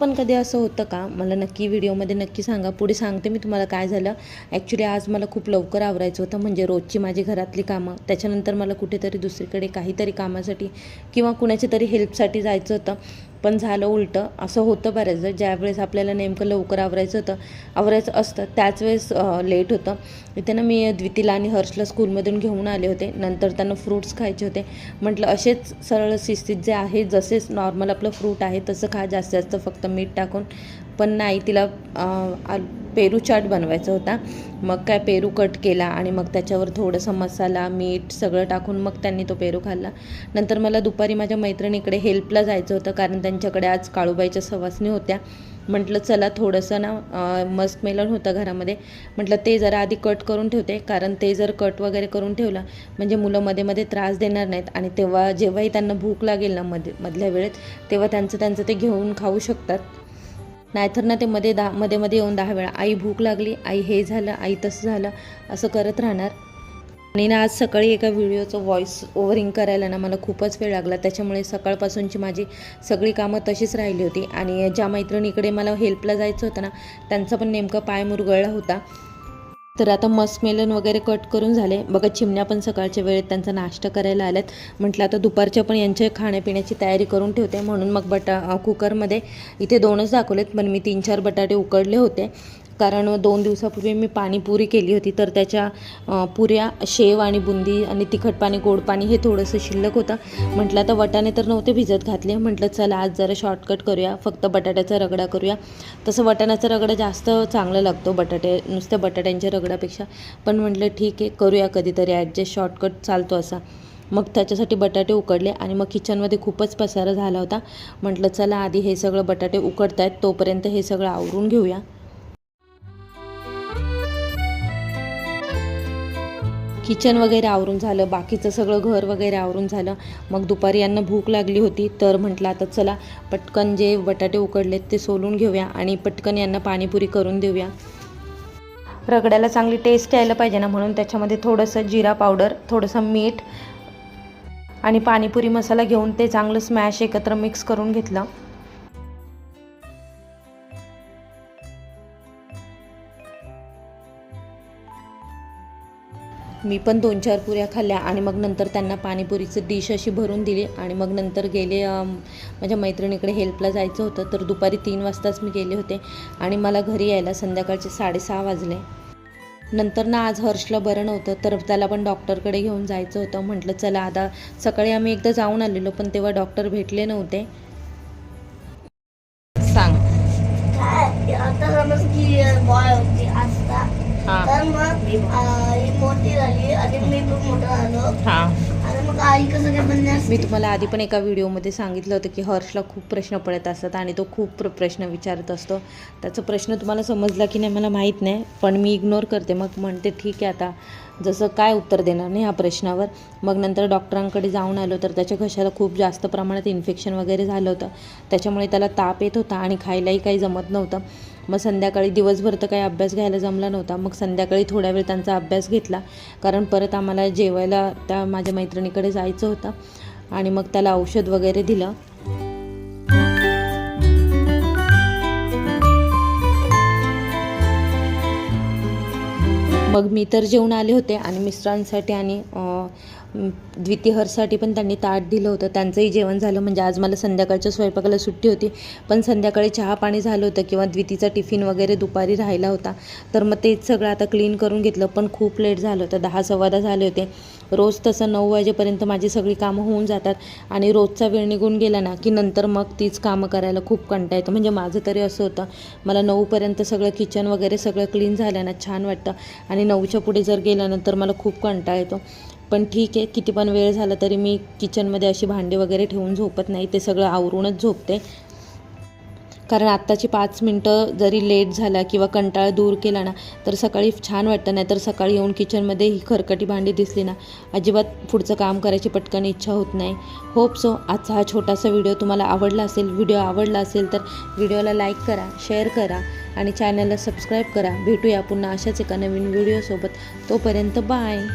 पण कधी असं होतं का? मला नक्की व्हिडिओमध्ये नक्की सांगा. पुढे सांगते मी तुम्हाला काय झालं. ॲक्च्युली आज मला खूप लवकर आवरायचं होतं. म्हणजे रोजची माझी घरातली कामं. त्याच्यानंतर मला कुठेतरी दुसरीकडे काहीतरी कामासाठी किंवा कुणाच्या तरी हेल्पसाठी जायचं होतं. पण झालं उलटं. असं होतं बऱ्याचदा. ज्यावेळेस आपल्याला नेमकं लवकर आवरायचं होतं आवरायचं असतं त्याच वेळेस लेट होतं. इथे ना मी द्वितीला आणि हर्षला स्कूलमधून घेऊन आले होते. नंतर त्यांना फ्रूट्स खायचे होते. म्हटलं असेच सरळ शिस्तीत जे आहे जसेच नॉर्मल आपलं फ्रूट आहे तसं खा. जास्तीत जास्त फक्त मीठ टाकून पण नाही तिला पेरू चाट बनवायचा होता. मग काय पेरू कट केला आणि मग त्याच्यावर थोडंसं मसाला मीठ सगळं टाकून मग त्यांनी तो पेरू खाल्ला. नंतर मला दुपारी माझ्या मैत्रिणीकडे हेल्पला जायचं होतं कारण त्यांच्याकडे आज काळूबाईच्या सवासणी होत्या. म्हटलं चला थोडंसं ना मस्क मेलन होतं घरामध्ये. म्हटलं ते जरा आधी कट करून ठेवते कारण ते जर कट वगैरे करून ठेवलं म्हणजे मुलं मध्ये मध्ये त्रास देणार नाहीत आणि तेव्हा जेव्हाही त्यांना भूक लागेल ना मध्ये मधल्या वेळेत तेव्हा त्यांचं त्यांचं ते घेऊन खाऊ शकतात. नाहीतर ना ते मध्ये दहा मध्ये मध्ये येऊन दहा वेळा आई भूक लागली आई हे झालं आई तसं झालं असं करत राहणार. आणि ना आज सकाळी एका व्हिडिओचं व्हॉइस ओव्हरिंग करायला ना मला खूपच वेळ लागला. त्याच्यामुळे सकाळपासूनची माझी सगळी कामं तशीच राहिली होती. आणि ज्या मैत्रिणीकडे मला हेल्पला जायचं होतं ना त्यांचा पण नेमका पाय मुरगळला होता. तर आता मस्मेलन वगैरे कट करून झाले. बघा चिमण्या पण सकाळच्या वेळेत त्यांचा नाश्ता करायला आल्यात. म्हटलं आता दुपारच्या पण यांच्या खाण्यापिण्याची तयारी करून ठेवते. म्हणून मग बटा कुकरमध्ये इथे दोनच दाखवलेत पण मी तीन चार बटाटे उकडले होते. कारण दोन दिवसापूर्वी मी पाणीपुरी केली होती तर त्याच्या पुऱ्या शेव आणि बुंदी आणि तिखट पाणी गोड पाणी हे थोडंसं शिल्लक होतं. म्हटलं आता वटाणे तर नव्हते भिजत घातले. म्हटलं चला आज जरा शॉर्टकट करूया फक्त बटाट्याचा रगडा करूया. तसं वटाण्याचा रगडा जास्त चांगला लागतो बटाटे नुसत्या बटाट्यांच्या रगडापेक्षा पण म्हटलं ठीक आहे करूया कधीतरी ॲडजस्ट शॉर्टकट चालतो असा. मग त्याच्यासाठी बटाटे उकडले आणि मग किचनमध्ये खूपच पसारा झाला होता. म्हटलं चला आधी हे सगळं बटाटे उकडत आहेत तोपर्यंत हे सगळं आवरून घेऊया. किचन वगैरे आवरून झालं बाकीचं सगळं घर वगैरे आवरून झालं. मग दुपारी यांना भूक लागली होती तर म्हटलं आता चला पटकन जे बटाटे उकडलेत ते सोलून घेऊया आणि पटकन यांना पाणीपुरी करून देऊया. रगड्याला चांगली टेस्ट यायला पाहिजे ना म्हणून त्याच्यामध्ये थोडंसं जिरा पावडर थोडंसं मीठ आणि पाणीपुरी मसाला घेऊन ते चांगलं स्मॅश एकत्र मिक्स करून घेतलं. मी पण दोन चार पुऱ्या खाल्ल्या आणि मग नंतर त्यांना पाणीपुरीचं डिश अशी भरून दिली आणि मग नंतर गेले माझ्या मैत्रिणीकडे हेल्पला जायचं होतं. तर दुपारी तीन वाजताच मी गेले होते आणि मला घरी यायला संध्याकाळचे साडेसहा वाजले. नंतर ना आज हर्षला बरं नव्हतं तर त्याला पण डॉक्टरकडे घेऊन जायचं होतं. म्हटलं चला आता सकाळी आम्ही एकदा जाऊन आलेलो पण तेव्हा डॉक्टर भेटले नव्हते. सांग. काय आता समज की बॉय होती हां. तर मग ही मोठी झाली. आणि मी पण मोठा झालो. हां. आणि मग आई कसं काय बनले मी तुम्हाला आधी पण एका व्हिडिओमध्ये सांगितलं होतं की हर्षला खूप प्रश्न पडत असतात आणि तो खूप प्र प्रश्न विचारत असतो. त्याचा प्रश्न तुम्हाला समजला की नाही मला माहीत नाही पण मी इग्नोर करते. मग म्हणते ठीक आहे आता जसं काय उत्तर देणार नाही ह्या प्रश्नावर. मग नंतर डॉक्टरांकडे जाऊन आलो तर त्याच्या घशाला खूप जास्त प्रमाणात इन्फेक्शन वगैरे झालं होतं. त्याच्यामुळे त्याला ताप येत होता आणि खायलाही काही जमत नव्हतं. मग संध्याकाळी दिवसभर तर काही अभ्यास घ्यायला जमला नव्हता. मग संध्याकाळी थोड्या वेळ त्यांचा अभ्यास घेतला. कारण परत आम्हाला जेवायला त्या माझ्या मैत्रिणीकडे जायचं होतं. आणि मग त्याला औषध वगैरे दिलं. मग मी तर जेवून आले होते. आणि मिस्टरांसाठी आणि द्वितीयहरसाठी द्वितीहरसाठी पण त्यांनी ताट दिलं होतं. त्यांचंही जेवण झालं. म्हणजे आज मला संध्याकाळच्या स्वयंपाकाला सुट्टी होती. पण संध्याकाळी चहा पाणी झालं होतं किंवा द्वितीचा टिफिन वगैरे दुपारी राहिला होता. तर मग तेच सगळं आता क्लीन करून घेतलं. पण खूप लेट झालं होतं. दहा सव्वा दहा झाले होते. रोज तसं नऊ वाजेपर्यंत माझी सगळी कामं होऊन जातात. आणि रोजचा वेळ निघून गेला ना की नंतर मग तीच कामं करायला खूप कंटा येतो. म्हणजे माझं तरी असं होतं. मला नऊपर्यंत सगळं किचन वगैरे सगळं क्लीन झालं ना छान वाटतं. आणि नऊच्या पुढे जर गेल्यानंतर मला खूप कंटाळा येतो. पण ठीक आहे किती पण वेळ झाला तरी मी किचनमध्ये अशी भांडी वगैरे ठेवून झोपत नाही ते सगळं आवरूनच झोपते. कारण आत्ताची पाच मिनटं जरी लेट झाला किंवा कंटाळा दूर केला ना तर सकाळी छान वाटतं नाही तर सकाळी येऊन किचनमध्ये ही खरकटी भांडी दिसली ना अजिबात पुढचं काम करायची पटकन इच्छा होत नाही. होप सो आजचा हा छोटासा व्हिडिओ तुम्हाला आवडला असेल व्हिडिओ आवडला असेल तर व्हिडिओला लाईक करा शेअर करा आणि चॅनलला सबस्क्राईब करा. भेटूया पुन्हा अशाच एका नवीन व्हिडिओसोबत तोपर्यंत बाय